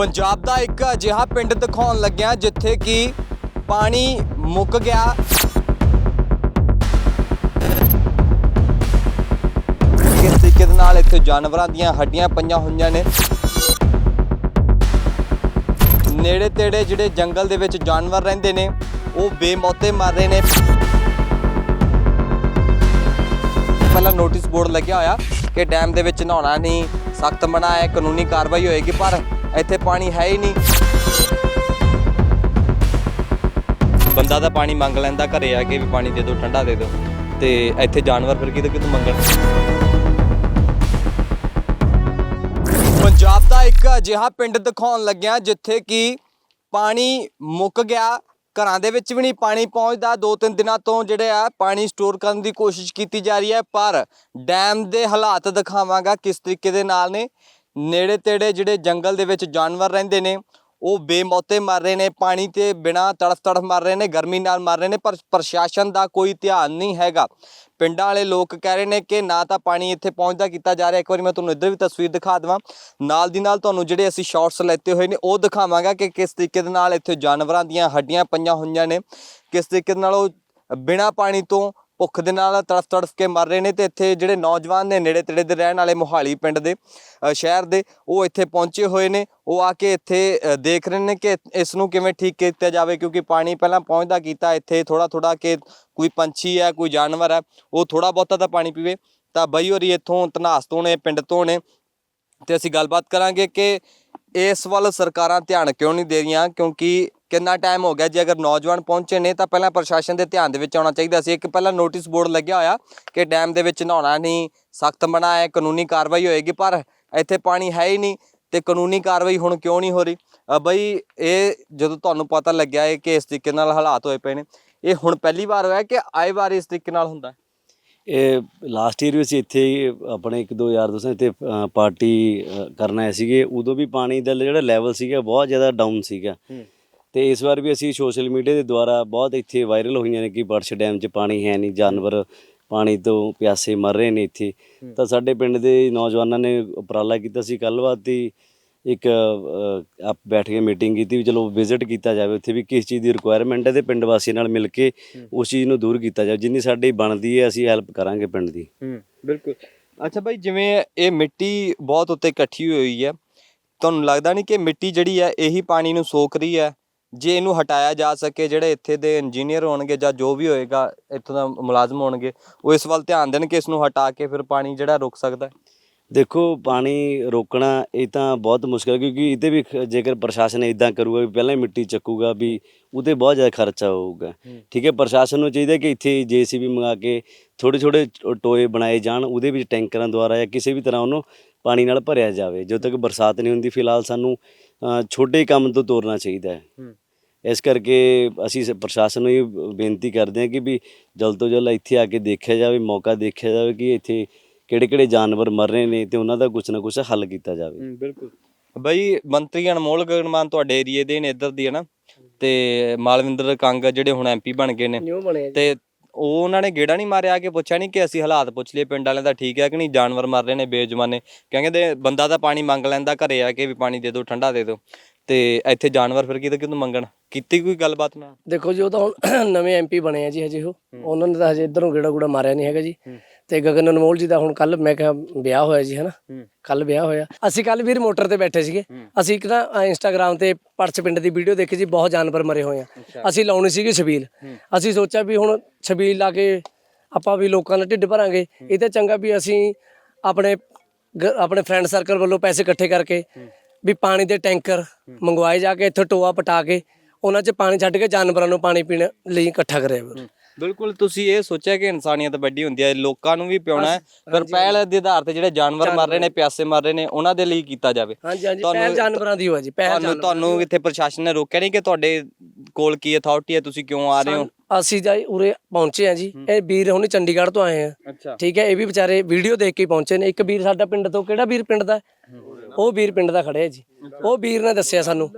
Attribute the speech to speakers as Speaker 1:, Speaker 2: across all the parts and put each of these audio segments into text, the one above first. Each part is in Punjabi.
Speaker 1: ਪੰਜਾਬ ਦਾ ਇੱਕ ਅਜਿਹਾ ਪਿੰਡ ਦਿਖਾਉਣ ਲੱਗਿਆ ਜਿੱਥੇ ਕਿ ਪਾਣੀ ਮੁੱਕ ਗਿਆ। ਕਿਸ ਤਰੀਕੇ ਦੇ ਨਾਲ ਇੱਥੇ ਜਾਨਵਰਾਂ ਦੀਆਂ ਹੱਡੀਆਂ ਪਈਆਂ ਹੋਈਆਂ ਨੇ? ਨੇੜੇ ਤੇੜੇ ਜਿਹੜੇ ਜੰਗਲ ਦੇ ਵਿੱਚ ਜਾਨਵਰ ਰਹਿੰਦੇ ਨੇ, ਉਹ ਬੇਮੌਤੇ ਮਰ ਰਹੇ ਨੇ। ਪਹਿਲਾਂ ਨੋਟਿਸ ਬੋਰਡ ਲੱਗਿਆ ਹੋਇਆ ਕਿ ਡੈਮ ਦੇ ਵਿੱਚ ਨਹਾਉਣਾ ਨਹੀਂ, ਸਖਤ ਮਨਾ ਹੈ ਕਾਨੂੰਨੀ ਕਾਰਵਾਈ ਹੋਏਗੀ, ਪਰ ਇੱਥੇ ਪਾਣੀ ਹੈ ਹੀ ਨਹੀਂ। ਬੰਦਾ ਤਾਂ ਪਾਣੀ ਮੰਗ ਲੈਂਦਾ ਘਰੇ ਆ ਕੇ ਵੀ ਪਾਣੀ ਦੇ ਦਿਓ, ਠੰਡਾ ਦੇ ਦਿਓ। ਤੇ ਇੱਥੇ ਜਾਨਵਰ ਫਿਰ ਕਿਤੇ ਕਿਤੇ ਮੰਗਣ। ਪੰਜਾਬ ਦਾ ਇੱਕ ਅਜਿਹਾ ਪਿੰਡ ਦਿਖਾਉਣ ਲੱਗਿਆ ਜਿੱਥੇ ਕਿ ਪਾਣੀ ਮੁੱਕ ਗਿਆ। ਘਰਾਂ ਦੇ ਵਿੱਚ ਵੀ ਨਹੀਂ ਪਾਣੀ ਪਹੁੰਚਦਾ। ਦੋ ਤਿੰਨ ਦਿਨਾਂ ਤੋਂ ਜਿਹੜੇ ਆ ਪਾਣੀ ਸਟੋਰ ਕਰਨ ਦੀ ਕੋਸ਼ਿਸ਼ ਕੀਤੀ ਜਾ ਰਹੀ ਹੈ, ਪਰ ਡੈਮ ਦੇ ਹਾਲਾਤ ਦਿਖਾਵਾਂਗਾ ਕਿਸ ਤਰੀਕੇ ਦੇ ਨਾਲ ਨੇ। ਨੇੜੇ ਤੇੜੇ ਜਿਹੜੇ ਜੰਗਲ ਦੇ ਵਿੱਚ ਜਾਨਵਰ ਰਹਿੰਦੇ ਨੇ, ਉਹ ਬੇਮੌਤੇ ਮਰ ਰਹੇ ਨੇ, ਪਾਣੀ ਤੇ ਬਿਨਾ ਤੜਫ ਤੜਫ ਮਰ ਰਹੇ ਨੇ, ਗਰਮੀ ਨਾਲ ਮਰ ਰਹੇ ਨੇ, ਪਰ ਪ੍ਰਸ਼ਾਸਨ ਦਾ ਕੋਈ ਧਿਆਨ ਨਹੀਂ ਹੈਗਾ। ਪਿੰਡਾਂ ਵਾਲੇ ਲੋਕ ਕਹਿ ਰਹੇ ਨੇ ਕਿ ਨਾ ਤਾਂ ਪਾਣੀ ਇੱਥੇ ਪਹੁੰਚਦਾ ਕੀਤਾ ਜਾ ਰਿਹਾ। ਇੱਕ ਵਾਰੀ ਮੈਂ ਤੁਹਾਨੂੰ ਇੱਧਰ ਵੀ ਤਸਵੀਰ ਦਿਖਾ ਦਵਾਂ। ਨਾਲ ਦੀ ਨਾਲ ਤੁਹਾਨੂੰ ਜਿਹੜੇ ਅਸੀਂ ਸ਼ਾਰਟਸ ਲੈਤੇ ਹੋਏ ਨੇ, ਉਹ ਦਿਖਾਵਾਂਗਾ ਕਿ ਕਿਸ ਤਰੀਕੇ ਦੇ ਨਾਲ ਇੱਥੇ ਜਾਨਵਰਾਂ ਦੀਆਂ ਹੱਡੀਆਂ ਪਈਆਂ ਹੋਈਆਂ ਨੇ। ਕਿਸ ਤਰੀਕੇ ਦੇ ਨਾਲ ਉਹ ਬਿਨਾ ਪਾਣੀ ਤੋਂ ਭੁੱਖ ਦੇ ਨਾਲ ਤੜਫ ਤੜਫ ਕੇ ਮਰ ਰਹੇ ਨੇ ਤੇ ਇੱਥੇ ਜਿਹੜੇ ਨੌਜਵਾਨ ਨੇ ਨੇੜੇ ਤੇੜੇ ਦੇ ਰਹਿਣ ਵਾਲੇ ਮੋਹਾਲੀ ਪਿੰਡ ਦੇ ਸ਼ਹਿਰ ਦੇ, ਉਹ ਇੱਥੇ ਪਹੁੰਚੇ ਹੋਏ ਨੇ। ਉਹ ਆ ਕੇ ਇੱਥੇ ਦੇਖ ਰਹੇ ਨੇ ਕਿ ਇਸ ਨੂੰ ਕਿਵੇਂ ਠੀਕ ਕੀਤਾ ਜਾਵੇ ਕਿਉਂਕਿ ਪਾਣੀ ਪਹਿਲਾਂ ਪਹੁੰਚਦਾ ਕੀਤਾ, ਇੱਥੇ ਥੋੜਾ ਥੋੜਾ ਕਿ ਕੋਈ ਪੰਛੀ ਹੈ, ਕੋਈ ਜਾਨਵਰ ਹੈ, ਉਹ ਥੋੜਾ ਬਹੁਤਾ ਤਾਂ ਪਾਣੀ ਪੀਵੇ। ਤਾਂ ਬਈ ਹੋਰੀ ਇੱਥੋਂ ਤਨਾਸ ਤੋਂ ਨੇ, ਪਿੰਡ ਤੋਂ ਨੇ, ਤੇ ਅਸੀਂ ਗੱਲਬਾਤ ਕਰਾਂਗੇ ਕਿ ਇਸ ਵੱਲ ਸਰਕਾਰਾਂ ਧਿਆਨ ਕਿਉਂ ਨਹੀਂ ਦੇ ਰਹੀਆਂ ਕਿਉਂਕਿ ਕਿੰਨਾ ਟਾਈਮ ਹੋ ਗਿਆ? ਜੇ ਅਗਰ ਨੌਜਵਾਨ ਪਹੁੰਚੇ ਨੇ ਤਾਂ ਪਹਿਲਾਂ ਪ੍ਰਸ਼ਾਸਨ ਦੇ ਧਿਆਨ ਦੇ ਵਿੱਚ ਆਉਣਾ ਚਾਹੀਦਾ ਸੀ। ਇੱਕ ਪਹਿਲਾਂ ਨੋਟਿਸ ਬੋਰਡ ਲੱਗਿਆ ਹੋਇਆ ਕਿ ਡੈਮ ਦੇ ਵਿੱਚ ਨਹਾਉਣਾ ਨਹੀਂ ਸਖਤ ਮਨਾ ਹੈ ਕਾਨੂੰਨੀ ਕਾਰਵਾਈ ਹੋਏਗੀ ਪਰ ਇੱਥੇ ਪਾਣੀ ਹੈ ਹੀ ਨਹੀਂ ਤੇ ਕਾਨੂੰਨੀ ਕਾਰਵਾਈ ਹੁਣ ਕਿਉਂ ਨਹੀਂ ਹੋ ਰਹੀ? ਬਈ ਇਹ ਜਦੋਂ ਤੁਹਾਨੂੰ ਪਤਾ ਲੱਗਿਆ ਹੈ ਕਿ ਇਸ ਤਰੀਕੇ ਨਾਲ ਹਾਲਾਤ ਹੋਏ ਪਏ ਨੇ ਇਹ ਹੁਣ ਪਹਿਲੀ ਵਾਰ ਹੋਇਆ ਕਿ ਆਏ ਵਾਰ ਇਸ ਤਰੀਕੇ ਨਾਲ ਹੁੰਦਾ?
Speaker 2: ਇਹ ਲਾਸਟ ਈਅਰ ਵੀ ਅਸੀਂ ਇੱਥੇ ਆਪਣੇ ਇੱਕ ਦੋ ਯਾਰ ਦੋਸਤਾਂ ਇੱਥੇ ਪਾਰਟੀ ਕਰਨ ਆਏ ਸੀਗੇ। ਉਦੋਂ ਵੀ ਪਾਣੀ ਦਾ ਜਿਹੜਾ ਲੈਵਲ ਸੀਗਾ ਬਹੁਤ ਜ਼ਿਆਦਾ ਡਾਊਨ ਸੀਗਾ। ਤੇ ਇਸ ਵਾਰ ਵੀ ਅਸੀਂ ਸੋਸ਼ਲ ਮੀਡੀਆ ਦੇ ਦੁਆਰਾ ਬਹੁਤ ਇੱਥੇ ਵਾਇਰਲ ਹੋਈਆਂ ਨੇ ਕਿ ਬਰਸ਼ ਡੈਮ 'ਚ ਪਾਣੀ ਹੈ ਨਹੀਂ ਜਾਨਵਰ ਪਾਣੀ ਤੋਂ ਪਿਆਸੇ ਮਰ ਰਹੇ ਨੇ ਇੱਥੇ। ਤਾਂ ਸਾਡੇ ਪਿੰਡ ਦੇ ਨੌਜਵਾਨਾਂ ਨੇ ਉਪਰਾਲਾ ਕੀਤਾ ਸੀ। ਕੱਲ੍ਹ ਦੀ ਇੱਕ ਆਪ ਬੈਠ ਕੇ ਮੀਟਿੰਗ ਕੀਤੀ ਵੀ ਚਲੋ ਵਿਜ਼ਿਟ ਕੀਤਾ ਜਾਵੇ। ਉੱਥੇ ਵੀ ਕਿਸ ਚੀਜ਼ ਦੀ ਰਿਕੁਆਇਰਮੈਂਟ ਹੈ ਤੇ ਪਿੰਡ ਵਾਸੀਆਂ ਨਾਲ ਮਿਲ ਕੇ ਉਸ ਚੀਜ਼ ਨੂੰ ਦੂਰ ਕੀਤਾ ਜਾਵੇ। ਜਿੰਨੀ ਸਾਡੀ ਬਣਦੀ ਹੈ ਅਸੀਂ ਹੈਲਪ ਕਰਾਂਗੇ ਪਿੰਡ ਦੀ।
Speaker 1: ਹੂੰ ਬਿਲਕੁਲ। ਅੱਛਾ ਭਾਈ ਜਿਵੇਂ ਇਹ ਮਿੱਟੀ ਬਹੁਤ ਉੱਤੇ ਇਕੱਠੀ ਹੋਈ ਹੈ ਤੁਹਾਨੂੰ ਲੱਗਦਾ ਨਹੀਂ ਕਿ ਮਿੱਟੀ ਜਿਹੜੀ ਹੈ ਇਹੀ ਪਾਣੀ ਨੂੰ ਸੋਖ ਰਹੀ ਹੈ? ਜੇ ਇਹਨੂੰ ਹਟਾਇਆ ਜਾ ਸਕੇ ਜਿਹੜੇ ਇੱਥੇ ਦੇ ਇੰਜੀਨੀਅਰ ਹੋਣਗੇ ਜਾਂ ਜੋ ਵੀ ਹੋਏਗਾ ਇੱਥੋਂ ਦਾ ਮੁਲਾਜ਼ਮ ਹੋਣਗੇ ਉਹ ਇਸ ਵੱਲ ਧਿਆਨ ਦੇਣ ਕਿ ਇਸ ਨੂੰ ਹਟਾ ਕੇ ਫਿਰ ਪਾਣੀ ਜਿਹੜਾ ਰੁਕ ਸਕਦਾ ਹੈ।
Speaker 2: ਦੇਖੋ ਪਾਣੀ ਰੋਕਣਾ ਇਹ ਤਾਂ ਬਹੁਤ ਮੁਸ਼ਕਲ ਹੈ ਕਿਉਂਕਿ ਇਹਦੇ ਵੀ ਜੇਕਰ ਪ੍ਰਸ਼ਾਸਨ ਇਦਾਂ ਕਰੂਗਾ ਵੀ ਪਹਿਲਾਂ ਹੀ ਮਿੱਟੀ ਚੱਕੂਗਾ ਵੀ ਉਹਤੇ ਬਹੁਤ ਜ਼ਿਆਦਾ ਖਰਚਾ ਹੋਊਗਾ। ਠੀਕ ਹੈ ਪ੍ਰਸ਼ਾਸਨ ਨੂੰ ਚਾਹੀਦਾ ਕਿ ਇੱਥੇ ਜੀਸੀਬੀ ਮੰਗਾ ਕੇ ਛੋਟੇ ਛੋਟੇ ਟੋਏ ਬਣਾਏ ਜਾਣ ਉਹਦੇ ਵਿੱਚ ਟੈਂਕਰਾਂ ਦੁਆਰਾ ਜਾਂ ਕਿਸੇ ਵੀ ਤਰ੍ਹਾਂ ਉਹਨੂੰ ਪਾਣੀ ਨਾਲ ਭਰਿਆ ਜਾਵੇ। ਜਦੋਂ ਤੱਕ ਬਰਸਾਤ ਨਹੀਂ ਹੁੰਦੀ ਫਿਲਹਾਲ ਸਾਨੂੰ ਛੋਟੇ ਕੰਮ ਤੋਂ ਤੋਰਨਾ ਚਾਹੀਦਾ ਹੂੰ। ਇਸ ਕਰਕੇ ਅਸੀਂ ਸ- ਪ੍ਰਸ਼ਾਸਨ ਨੂੰ ਇਹ ਬੇਨਤੀ ਕਰਦੇ ਹਾਂ ਕਿ ਵੀ ਜਲਦ ਤੋਂ ਜਲਦ ਇੱਥੇ ਆ ਕੇ ਦੇਖਿਆ ਜਾਵੇ ਮੌਕਾ ਦੇਖਿਆ ਜਾਵੇ ਕਿ ਇੱਥੇ ਕਿਹੜੇ ਕਿਹੜੇ ਜਾਨਵਰ ਮਰ ਰਹੇ ਨੇ ਤੇ ਉਹਨਾਂ ਦਾ ਕੁਝ ਨਾ ਕੁਝ ਹੱਲ ਕੀਤਾ ਜਾਵੇ।
Speaker 1: ਬਿਲਕੁਲ। ਬਈ ਮੰਤਰੀ ਅਨਮੋਲ ਗਗਨਮਾਨ ਤੁਹਾਡੇ ਏਰੀਏ ਦੇ ਨੇ ਇੱਧਰ ਦੀ ਹੈ ਨਾ? ਤੇ ਮਾਲਵਿੰਦਰ ਕੰਗ ਜਿਹੜੇ ਹੁਣ ਐਮਪੀ ਬਣ ਗਏ ਨੇ
Speaker 3: ਨਿਊ
Speaker 1: ਤੇ ਉਹ ਉਹਨਾਂ ਨੇ ਗੇੜਾ ਨਹੀਂ ਮਾਰਿਆ ਕਿ ਪੁੱਛਿਆ ਨਹੀਂ ਕਿ ਅਸੀਂ ਹਾਲਾਤ ਪੁੱਛ ਲਈਏ ਪਿੰਡ ਵਾਲਿਆਂ ਦਾ ਠੀਕ ਹੈ ਕਿ ਨਹੀਂ? ਜਾਨਵਰ ਮਰ ਰਹੇ ਨੇ ਬੇਜੁਮਾਨੇ ਕਹਿੰਦੇ ਬੰਦਾ ਤਾਂ ਪਾਣੀ ਮੰਗ ਲੈਂਦਾ ਘਰੇ ਆ ਕੇ ਵੀ ਪਾਣੀ ਦੇ ਦਿਓ ਠੰਡਾ ਦੇ ਦਿਓ। ਤੇ ਇੱਥੇ ਜਾਨਵਰ ਫਿਰ ਕਿਤੇ ਕਿਤੇ ਮੰਗਣ? ਕੀਤੀ ਕੋਈ ਗੱਲਬਾਤ ਨਾ
Speaker 3: ਦੇਖੋ ਜੀ ਉਹ ਤਾਂ ਹੁਣ ਨਵੇਂ ਐਮਪੀ ਬਣੇ ਆ ਜੀ ਹਜੇ ਉਹ। ਉਹਨਾਂ ਨੇ ਤਾਂ ਹਜੇ ਇਧਰੋਂ ਗੇੜਾ ਗੂੜਾ ਮਾਰਿਆ ਨਹੀਂ ਹੈਗਾ ਜੀ। ਤੇ ਗਗਨ ਅਨਮੋਲ ਜੀ ਦਾ ਹੁਣ ਕੱਲ ਮੈਂ ਕਿਹਾ ਵਿਆਹ ਹੋਇਆ ਜੀ ਹਨਾ? ਕੱਲ ਵਿਆਹ ਹੋਇਆ। ਅਸੀਂ ਕੱਲ ਵੀਰ ਮੋਟਰ ਤੇ ਬੈਠੇ ਸੀਗੇ। ਅਸੀਂ ਇੱਕ ਨਾ ਇੰਸਟਾਗ੍ਰam ਤੇ ਪਰਚ ਪਿੰਡ ਦੀ ਵੀਡੀਓ ਦੇਖੀ ਜੀ ਬਹੁਤ ਜਾਨਵਰ ਮਰੇ ਹੋਏ ਆ। ਅਸੀਂ ਲਾਉਣੀ ਸੀਗੀ ਛਬੀਲ। ਅਸੀਂ ਸੋਚਿਆ ਵੀ ਹੁਣ ਛਬੀਲ ਲਾ ਕੇ ਆਪਾਂ ਵੀ ਲੋਕਾਂ ਦਾ ਢਿੱਡ ਭਰਾਂਗੇ। ਇਹ ਤਾਂ ਚੰਗਾ ਵੀ ਅਸੀਂ ਆਪਣੇ ਆਪਣੇ ਫਰੈਂਡ ਸਰਕਲ ਵੱਲੋਂ ਪੈਸੇ ਇਕੱਠੇ ਕਰਕੇ ਵੀ ਪਾਣੀ ਦੇ ਟੈਂਕਰ ਮੰਗਵਾਏ ਜਾ ਕੇ ਇੱਥੇ ਟੋਆ ਪਟਾ ਕੇ ਉਹਨਾਂ 'ਚ ਪਾਣੀ ਛੱਡ ਕੇ ਜਾਨਵਰਾਂ ਨੂੰ ਪਾਣੀ ਪੀਣ ਲਈ ਇਕੱਠਾ ਕਰਿਆ ਵੀਰ
Speaker 1: ਬਿਲਕੁਲ ਤੁਸੀਂ ਇਹ ਸੋਚਿਆ ਕਿ ਇਨਸਾਨੀਅਤ ਵੱਡੀ ਹੁੰਦੀ ਹੈ ਲੋਕਾਂ ਨੂੰ ਵੀ ਪਿਉਣਾ ਹੈ ਪਰ ਪਹਿਲ ਦੇ ਆਧਾਰ ਤੇ ਜਿਹੜੇ ਜਾਨਵਰ ਮਰ ਰਹੇ ਨੇ ਪਿਆਸੇ ਮਰ ਰਹੇ ਨੇ ਉਹਨਾਂ ਦੇ ਲਈ ਕੀਤਾ ਜਾਵੇ।
Speaker 3: ਹਾਂਜੀ ਹਾਂਜੀ ਪਹਿਲ ਜਾਨਵਰਾਂ ਦੀ ਹੋਇਆ ਜੀ ਪਹਿਲ
Speaker 1: ਤੁਹਾਨੂੰ ਤੁਹਾਨੂੰ ਇੱਥੇ ਪ੍ਰਸ਼ਾਸਨ ਨੇ ਰੋਕਿਆ ਨਹੀਂ ਕਿ ਤੁਹਾਡੇ ਕੋਲ ਕੀ ਅਥਾਰਟੀ ਹੈ ਤੁਸੀਂ ਕਿਉਂ ਆ ਰਹੇ ਹੋ?
Speaker 3: ਅਸੀਂ ਜਾਈ ਉਰੇ ਪਹੁੰਚੇ ਆ ਜੀ। ਇਹ ਵੀਰ ਹੁਣੀ ਚੰਡੀਗੜ੍ਹ ਤੋਂ ਆਏ ਆ। ਠੀਕ ਹੈ ਇਹ ਵੀ ਵਿਚਾਰੇ ਵੀਡੀਓ ਦੇਖ ਕੇ ਪਹੁੰਚੇ ਨੇ। ਇੱਕ ਵੀਰ ਸਾਡਾ ਪਿੰਡ ਤੋਂ ਕਿਹੜਾ ਵੀਰ ਪਿੰਡ ਦਾ? ਉਹ ਵੀਰ ਪਿੰਡ ਦਾ ਖੜਿਆ ਜੀ। ਉਹ ਵੀਰ ਨੇ ਦੱਸਿਆ ਸਾਨੂੰ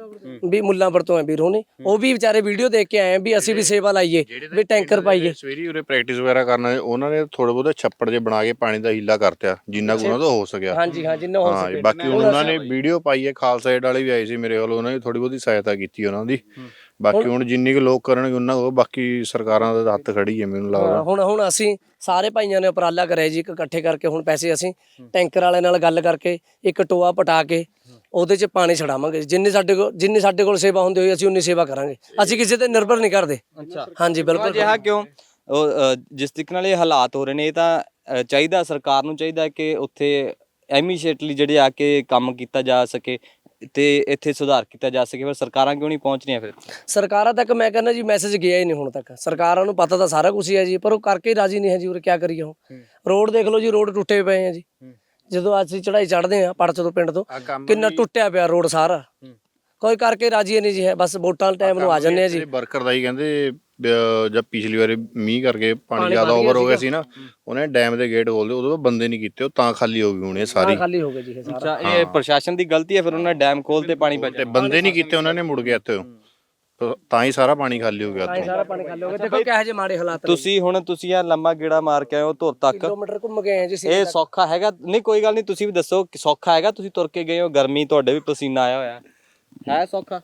Speaker 3: ਵੀ ਮੁੱਲਾਂਪੁਰ ਤੋਂ ਹੈ ਵੀਰ ਹੋਣੀ। ਉਹ ਵੀ ਵਿਚਾਰੇ ਵੀਡੀਓ ਦੇਖ ਕੇ ਆਏ ਆ ਵੀ ਅਸੀਂ ਵੀ ਸੇਵਾ ਲਾਈਏ ਵੀ ਟੈਂਕਰ ਪਾਈਏ।
Speaker 4: ਸਵੇਰੀ ਉਰੇ ਪ੍ਰੈਕਟਿਸ ਵਗੈਰਾ ਕਰਨਾ ਉਹਨਾਂ ਨੇ ਥੋੜੇ ਬਹੁਤੇ ਛੱਪੜ ਜੇ ਬਣਾ ਕੇ ਪਾਣੀ ਦਾ ਹੀਲਾ ਕਰਤਿਆ ਜਿੰਨਾ ਕੁ ਉਹਨਾਂ ਤੋਂ ਹੋ ਸਕਿਆ।
Speaker 3: ਹਾਂਜੀ ਹਾਂ ਜਿੰਨਾ ਹੋ
Speaker 4: ਹਾਂ ਜੀ,
Speaker 3: ਸਕੇ।
Speaker 4: ਬਾਕੀ ਉਹਨਾਂ ਨੇ ਵੀਡੀਓ ਪਾਈ ਹੈ ਖਾਲਸਾ ਏਡ ਵਾਲੇ ਵੀ ਆਏ ਸੀ ਮੇਰੇ ਵੱਲ ਉਹਨਾਂ ਨੇ ਥੋੜੀ ਬਹੁਤੀ ਸਹਾਇਤਾ ਕੀਤੀ ਉਹਨਾਂ ਦੀ। ਬਾਕੀ ਹੁਣ ਜਿੰਨੀ ਕੁ ਲੋਕ ਕਰਨਗੇ ਉਹਨਾਂ ਕੋ ਬਾਕੀ ਸਰਕਾਰਾਂ ਦਾ ਹੱਥ ਖੜੀ ਹੈ ਮੈਨੂੰ ਲੱਗਦਾ।
Speaker 3: ਹੁਣ ਹੁਣ ਅਸੀਂ ਸਾਰੇ ਭਾਈਆਂ ਨੇ ਉਪਰਾਲਾ ਕਰਿਆ ਜੀ ਇੱਕ ਇਕੱਠੇ ਕਰਕੇ ਹੁਣ ਪੈਸੇ ਅਸੀਂ ਟੈਂਕਰ ਵਾਲਿਆਂ ਨਾਲ ਗੱਲ ਕਰਕੇ ਇੱਕ ਟੋਆ ਪਟਾ ਕੇ ਉਹਦੇ 'ਚ ਪਾਣੀ ਛਡਾਵਾਂਗੇ। ਜਿੰਨੀ ਸਾਡੇ ਕੋਲ ਜਿੰਨੀ ਸਾਡੇ ਕੋਲ ਸੇਵਾ ਹੁੰਦੀ ਹੋਈ ਅਸੀਂ ਉਨੀ ਸੇਵਾ ਕਰਾਂਗੇ। ਅਸੀਂ ਕਿਸੇ ਤੇ ਨਿਰਭਰ ਨਹੀਂ ਕਰਦੇ।
Speaker 1: ਅੱਛਾ।
Speaker 3: ਹਾਂਜੀ ਬਿਲਕੁਲ।
Speaker 1: ਅਜਿਹਾ ਕਿਉਂ? ਜਿਸ ਤਰੀਕੇ ਨਾਲ ਇਹ ਹਾਲਾਤ ਹੋ ਰਹੇ ਨੇ ਇਹ ਤਾਂ ਚਾਹੀਦਾ ਸਰਕਾਰ ਨੂੰ ਚਾਹੀਦਾ ਕਿ ਉੱਥੇ ਐਮੀਸ਼ੀਏਟਲੀ ਜਿਹੜੇ ਆ ਕੇ ਕੰਮ ਕੀਤਾ ਜਾ ਸਕੇ। ਤੇ ਇੱਥੇ ਸੁਧਾਰ ਕੀਤਾ ਜਾ ਸਕੇ ਪਰ ਸਰਕਾਰਾਂ ਕਿਉਂ ਨਹੀਂ ਪਹੁੰਚ ਰਹੀਆਂ ਫਿਰ?
Speaker 3: ਸਰਕਾਰਾਂ ਤੱਕ ਮੈਂ ਕਹਿੰਦਾ ਜੀ ਮੈਸੇਜ ਗਿਆ ਹੀ ਨਹੀਂ ਹੁਣ ਤੱਕ। ਸਰਕਾਰਾਂ ਨੂੰ ਪਤਾ ਤਾਂ ਸਾਰਾ ਕੁਝ ਹੀ ਹੈ ਜੀ ਪਰ ਉਹ ਕਰਕੇ ਹੀ ਰਾਜੀ ਨਹੀਂ ਹੈ ਜੀ ਉਰੇ ਕੀ ਕਰੀਏ ਹੁਣ। ਰੋਡ ਦੇਖ ਲਓ ਜੀ ਰੋਡ ਟੁੱਟੇ ਪਏ ਆ ਜੀ। ਜਦੋਂ ਅਸੀਂ ਚੜਾਈ ਚੜਦੇ ਆ ਪੜਚ ਤੋਂ ਪਿੰਡ ਤੋਂ ਕਿੰਨਾ ਟੁੱਟਿਆ ਪਿਆ ਰੋਡ ਸਾਰਾ। ਕੋਈ ਕਰਕੇ ਰਾਜੀ ਨਹੀਂ ਜੀ ਹੈ ਬਸ ਵੋਟਾਂ ਟਾਈਮ ਨੂੰ ਆ ਜੰਨੇ ਆ ਜੀ।
Speaker 4: ਵਰਕਰ ਦਾ ਹੀ ਕਹਿੰਦੇ ਅਹ, ਜਦ ਪਿਛਲੀ ਵਾਰੀ ਮੀਂਹ ਕਰਕੇ ਪਾਣੀ ਜ਼ਿਆਦਾ ਓਵਰ ਹੋ ਗਿਆ ਸੀ ਨਾ ਉਹਨੇ ਡੈਮ ਦੇ ਗੇਟ ਖੋਲਦੇ ਉਦੋਂ ਬਾਅਦ ਬੰਦੇ ਨਹੀਂ ਕੀਤੇ ਉਹ ਤਾਂ ਖਾਲੀ ਹੋ ਗਈ ਹੁਣ ਇਹ ਸਾਰੀ।
Speaker 3: ਖਾਲੀ ਹੋ ਗਏ ਜੀ ਇਹ ਸਾਰਾ।
Speaker 1: ਅੱਛਾ ਇਹ ਪ੍ਰਸ਼ਾਸਨ ਦੀ ਗਲਤੀ ਹੈ ਫਿਰ ਉਹਨਾਂ ਡੈਮ ਪਾਣੀ
Speaker 4: ਤੇ
Speaker 1: ਬਚਿਆ।
Speaker 4: ਬੰਦੇ ਨਹੀਂ ਕੀਤੇ ਉਹਨਾਂ ਨੇ ਮੁੜ ਕੇ ਇੱਥੇ। ਤਾਂ- ਤਾਂ ਹੀ ਸਾਰਾ ਪਾਣੀ ਖਾਲੀ ਹੋ ਗਿਆ
Speaker 3: ਤਾਂ ਹੀ
Speaker 4: ਉੱਥੋਂ
Speaker 3: ਸਾਰਾ ਪਾਣੀ ਖਾਲੀ ਹੋ ਗਿਆ। ਦੇਖੋ ਕਿਹੋ ਜਿਹੇ ਮਾੜੇ ਹਾਲਾਤ ਨੇ
Speaker 1: ਤੁਸੀਂ ਹੁਣ ਤੁਸੀਂ ਆ ਲੰਮਾ ਗੇੜਾ ਮਾਰ ਕੇ ਆਏ ਹੋ ਧੁਰ ਤੱਕ।
Speaker 3: ਕਿਲੋਮੀਟਰ ਘੁੰਮ ਗਏ ਆ ਜੀ ਅਸੀਂ।
Speaker 1: ਇਹ ਸੌਖਾ ਹੈਗਾ। ਨਹੀਂ ਕੋਈ ਗੱਲ ਨਹੀਂ ਤੁਸੀਂ ਵੀ ਦੱਸੋ ਕਿ ਸੌਖਾ ਹੈਗਾ? ਤੁਸੀਂ ਤੁਰ ਕੇ ਗਏ ਹੋ ਗਰਮੀ ਤੁਹਾਡੇ ਵੀ ਪਸੀਨਾ ਆਇਆ ਹੋਇਆ। ਹੈ ਹੈ ਸੌਖਾ?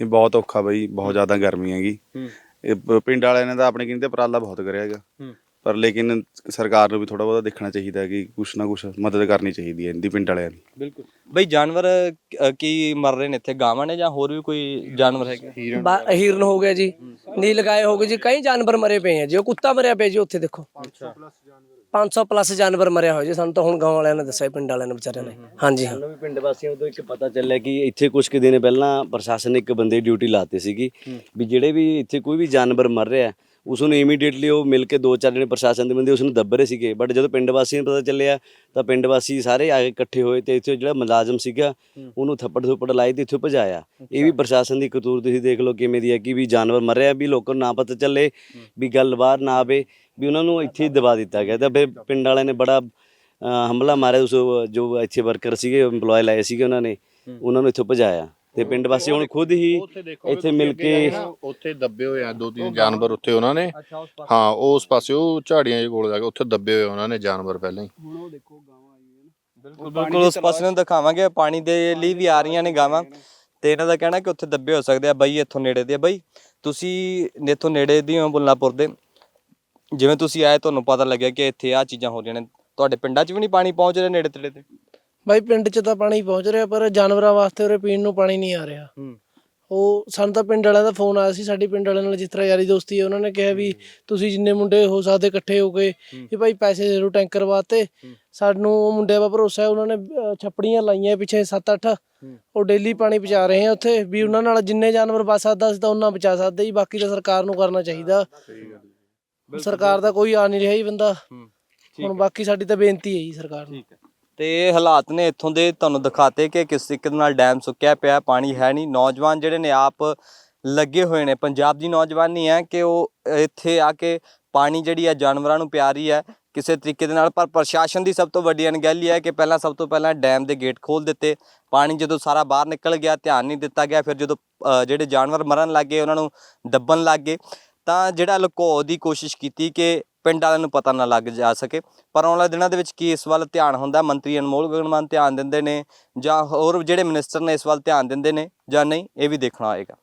Speaker 5: ਇਹ ਬਹੁਤ ਔਖਾ ਬਈ ਬਹੁਤ ਜ਼ਿਆਦਾ ਗਰਮੀ ਹੈਗੀ।
Speaker 1: ਹੂੰ।
Speaker 5: ਇਹ ਪ- ਪਿੰਡ ਵਾਲਿਆਂ ਨੇ ਤਾਂ ਆਪਣੇ ਕਹਿੰਦੇ ਉਪਰਾਲਾ ਬਹੁਤ ਕਰਿਆ ਹੈਗਾ।
Speaker 1: ਹੂੰ।
Speaker 5: ਪਰ ਲੇਕਿਨ ਸਰਕਾਰ ਨੂੰ ਵੀ ਥੋੜਾ ਬਹੁਤਾ ਦੇਖਣਾ ਚਾਹੀਦਾ ਕਿ ਕੁਛ ਨਾ ਕੁਛ ਮਦਦ ਕਰਨੀ ਚਾਹੀਦੀ ਹੈ ਇਹਦੀ ਪਿੰਡ ਵਾਲਿਆਂ ਦੀ।
Speaker 1: ਬਿਲਕੁਲ। ਬਈ ਜਾਨਵਰ ਅ, ਕੀ ਮਰ ਰਹੇ ਨੇ ਇੱਥੇ? ਗਾਵਾਂ ਨੇ ਜਾਂ ਹੋਰ ਵੀ ਕੋਈ ਜਾਨਵਰ ਹੈਗੇ?
Speaker 3: ਬਾ- ਹਿਰਨ ਹੋ ਗਿਆ ਜੀ। ਨੀਲ ਗਾਏ ਹੋ ਗਏ ਜੀ। ਕਈ ਜਾਨਵਰ ਮਰੇ ਪਏ ਆ ਜੀ। ਉਹ ਕੁੱਤਾ ਮਰਿਆ ਪਿਆ ਜੀ ਉੱਥੇ ਦੇਖੋ। 500 ਪਲੱਸ ਜਾਨਵਰ ਮਰਿਆ ਹੋਇਆ ਜੀ ਸਾਨੂੰ ਤਾਂ ਹੁਣ ਗਾਂਵ ਵਾਲਿਆਂ ਨੇ ਦੱਸਿਆ ਪਿੰਡ ਵਾਲਿਆਂ ਨੇ ਵਿਚਾਰਿਆਂ ਨੇ। ਹਾਂਜੀ ਹਾਂ।
Speaker 2: ਸਾਨੂੰ ਵੀ ਪਿੰਡ ਵਾਸੀਆਂ ਤੋਂ ਇੱਕ ਪਤਾ ਚੱਲਿਆ ਕਿ ਇੱਥੇ ਕੁਝ ਕੁ ਦਿਨ ਪਹਿਲਾਂ ਪ੍ਰਸ਼ਾਸਨ ਨੇ ਇੱਕ ਬੰਦੇ ਡਿਊਟੀ ਲਾਤੀ ਸੀਗੀ ਵੀ ਜਿਹੜੇ ਵੀ ਇੱਥੇ ਕੋਈ ਵੀ ਜਾਨਵਰ ਮਰ ਰਿਹਾ ਉਸ ਨੂੰ ਇਮੀਡੀਏਟਲੀ ਉਹ ਮਿਲ ਕੇ ਦੋ ਚਾਰ ਜਣੇ ਪ੍ਰਸ਼ਾਸਨ ਦੇ ਬੰਦੇ ਉਸ ਨੂੰ ਦੱਬ ਰਹੇ ਸੀਗੇ। ਬਟ ਜਦੋਂ ਪਿੰਡ ਵਾਸੀਆਂ ਨੂੰ ਪਤਾ ਚੱਲਿਆ ਤਾਂ ਪਿੰਡ ਵਾਸੀ ਸਾਰੇ ਆ ਕੇ ਇਕੱਠੇ ਹੋਏ ਤੇ ਇੱਥੇ ਜਿਹੜਾ ਮੁਲਾਜ਼ਮ ਸੀਗਾ ਉਹਨੂੰ ਥੱਪੜ ਥੁੱਪੜ ਲਾਏ ਤੇ ਇੱਥੋਂ ਭਜਾਇਆ। ਇਹ ਵੀ ਪ੍ਰਸ਼ਾਸਨ ਦੀ ਕਤੂਰ ਤੁਸੀਂ ਦੇਖ ਲਓ ਕਿਵੇਂ ਦੀ ਹੈ ਕਿ ਵੀ ਜਾਨਵਰ ਮਰਿਆ ਵੀ ਲੋਕਾਂ ਨੂੰ ਨਾ ਪਤਾ ਚੱਲੇ ਵੀ ਗੱਲ ਬਾਹਰ ਨਾ ਆਵੇ ਵੀ ਉਹਨਾਂ ਨੂੰ ਇੱਥੇ ਹੀ ਦਬਾ ਦਿੱਤਾ ਗਿਆ। ਤਾਂ ਫਿਰ ਪਿੰਡ ਵਾਲਿਆਂ ਨੇ ਬੜਾ ਹਮਲਾ ਮਾਰਿਆ ਉਸ ਜੋ ਇੱਥੇ ਵਰਕਰ ਸੀਗੇ EMPLOYE ਲਾਏ ਸੀਗੇ ਉਹਨਾਂ ਨੇ ਉਹਨਾਂ ਨੂੰ ਇੱਥੋਂ ਭਜਾਇਆ। ਤੇ ਪਿੰਡ ਵਾਸੀ ਹੁਣ ਖੁਦ ਹੀ ਇੱਥੇ ਮਿਲ ਕੇ
Speaker 4: ਉੱਥੇ ਦੱਬੇ ਹੋਏ ਆ ਦੋ ਤਿੰਨ ਜਾਨਵਰ ਉੱਥੇ ਉਹਨਾਂ ਨੇ। ਹਾਂ ਉਹ ਉਸ ਪਾਸੇ ਉਹ ਝਾੜੀਆਂ ਦੇ ਕੋਲ ਜਾ ਕੇ ਉੱਥੇ ਦੱਬੇ ਹੋਏ ਉਹਨਾਂ ਨੇ ਜਾਨਵਰ ਪਹਿਲਾਂ ਹੀ।
Speaker 1: ਬਿਲਕੁਲ ਬਿਲਕੁਲ ਉਸ ਪਾਸੇ ਨੂੰ ਦਿਖਾਵਾਂਗੇ ਪਾਣੀ ਦੇ ਲਈ ਵੀ ਆ ਰਹੀਆਂ ਨੇ ਗਾਵਾਂ। ਤੇ ਇਹਨਾਂ ਦਾ ਕਹਿਣਾ ਕਿ ਉੱਥੇ ਦੱਬੇ ਹੋ ਸਕਦੇ ਆ ਬਾਈ ਇੱਥੋਂ ਨੇੜੇ ਦੇ ਆ। ਬਾਈ ਤੁਸੀਂ ਇੱਥੋਂ ਨੇੜੇ ਦੀ ਹੋ ਬੁੱਲਾਪੁਰ ਦੇ। ਜਿਵੇਂ ਤੁਸੀਂ ਆਏ ਤੁਹਾਨੂੰ ਪਤਾ ਲੱਗਿਆ ਕਿ ਇੱਥੇ ਆ ਚੀਜ਼ਾਂ ਹੋ ਰਹੀਆਂ ਨੇ। ਤੁਹਾਡੇ ਪਿੰਡਾਂ 'ਚ ਵੀ ਨਹੀਂ ਪਾਣੀ ਪਹੁੰਚ ਰਿਹਾ ਨੇੜੇ ਤੇੜੇ ਤੇ?
Speaker 6: ਬਾਈ ਪਿੰਡ 'ਚ ਤਾਂ ਪਾਣੀ ਪਹੁੰਚ ਰਿਹਾ ਪਰ ਜਾਨਵਰਾਂ ਵਾਸਤੇ ਉਰੇ ਪੀਣ ਨੂੰ ਪਾਣੀ ਨਹੀਂ ਆ ਰਿਹਾ। ਉਹ ਸਾਨੂੰ ਤਾਂ ਪਿੰਡ ਵਾਲਿਆਂ ਦਾ ਫੋਨ ਆਇਆ ਸੀ ਸਾਡੀ ਪਿੰਡ ਵਾਲਿਆਂ ਨਾਲ ਜਿਸ ਤਰ੍ਹਾਂ ਯਾਰੀ ਦੋਸਤੀ ਹੈ ਉਹਨਾਂ ਨੇ ਕਿਹਾ ਵੀ ਤੁਸੀਂ ਜਿੰਨੇ ਮੁੰਡੇ ਹੋ ਸਕਦੇ ਇਕੱਠੇ ਹੋ ਕੇ ਵੀ ਭਾਈ ਪੈਸੇ ਦੇ ਦਿਓ ਟੈਂਕਰ ਵਾਸਤੇ। ਸਾਨੂੰ ਉਹ ਮੁੰਡਿਆਂ 'ਤੇ ਭਰੋਸਾ ਹੈ ਉਹਨਾਂ ਨੇ ਛੱਪੜੀਆਂ ਲਾਈਆਂ ਪਿੱਛੇ 7-8 ਉਹ ਡੇਲੀ ਪਾਣੀ ਪਹੁੰਚਾ ਰਹੇ ਆ ਉੱਥੇ ਵੀ ਉਹਨਾਂ ਨਾਲ ਜਿੰਨੇ ਜਾਨਵਰ ਬਚ ਸਕਦਾ ਸੀ ਤਾਂ ਉਹਨਾਂ ਬਚਾ ਸਕਦੇ ਜੀ ਬਾਕੀ ਤਾਂ ਸਰਕਾਰ ਨੂੰ ਕਰਨਾ ਚਾਹੀਦਾ। ਸਰਕਾਰ ਦਾ ਕੋਈ ਆ ਨਹੀਂ ਰਿਹਾ ਜੀ ਬੰਦਾ। ਹੁਣ ਬਾਕੀ ਸਾਡੀ ਤਾਂ ਬੇਨਤੀ ਹੈ ਜੀ ਸਰਕਾਰ ਨੂੰ।
Speaker 1: ਤੇ ਇਹ ਹਾਲਾਤ ਨੇ ਇੱਥੋਂ ਦੇ ਤੁਹਾਨੂੰ ਦਿਖਾਤੇ ਕਿ ਕਿਸ ਤਰੀਕੇ ਨਾਲ ਡੈਮ ਸੁੱਕਿਆ ਪਿਆ, ਪਾਣੀ ਹੈ ਨਹੀਂ। ਨੌਜਵਾਨ ਜਿਹੜੇ ਨੇ ਆਪ ਲੱਗੇ ਹੋਏ ਨੇ, ਪੰਜਾਬ ਦੀ ਨੌਜਵਾਨੀ ਹੈ ਕਿ ਉਹ ਇੱਥੇ ਆ ਕੇ ਪਾਣੀ ਜਿਹੜੀ ਹੈ ਜਾਨਵਰਾਂ ਨੂੰ ਪਿਆਰੀ ਹੈ। ਕਿਸੇ ਤਰੀਕੇ ਦੇ ਨਾਲ ਪਰ ਪ੍ਰਸ਼ਾਸਨ ਦੀ ਸਭ ਤੋਂ ਵੱਡੀ ਅਣਗਹਿਲੀ ਹੈ ਕਿ ਪਹਿਲਾਂ ਸਭ ਤੋਂ ਪਹਿਲਾਂ ਡੈਮ ਦੇ ਗੇਟ ਖੋਲ ਦਿੱਤੇ। ਪਾਣੀ ਜਦੋਂ ਸਾਰਾ ਬਾਹਰ ਨਿਕਲ ਗਿਆ, ਧਿਆਨ ਨਹੀਂ ਦਿੱਤਾ ਗਿਆ, ਫਿਰ ਜਦੋਂ ਜਿਹੜੇ ਜਾਨਵਰ ਮਰਨ ਲੱਗੇ ਉਹਨਾਂ ਨੂੰ ਦੱਬਣ ਲੱਗੇ ਤਾਂ ਜਿਹੜਾ ਲੁਕੋ ਦੀ ਕੋਸ਼ਿਸ਼ ਕੀਤੀ ਕਿ ਪਿੰਡ ਵਾਲਿਆਂ ਨੂੰ ਪਤਾ ਨਾ ਲੱਗ ਜਾ ਸਕੇ। ਪਰ ਆਉਣ ਵਾਲੇ ਦਿਨਾਂ ਦੇ ਵਿੱਚ ਕੀ ਇਸ ਵੱਲ ਧਿਆਨ ਹੁੰਦਾ? ਮੰਤਰੀ ਅਨਮੋਲ ਗਗਨਮਾਨ ਧਿਆਨ ਦਿੰਦੇ ਨੇ ਜਾਂ ਹੋਰ ਜਿਹੜੇ ਮਿਨਿਸਟਰ ਨੇ ਇਸ ਵੱਲ ਧਿਆਨ ਦਿੰਦੇ ਨੇ ਜਾਂ ਨਹੀਂ? ਇਹ ਵੀ ਦੇਖਣਾ ਹੋਏਗਾ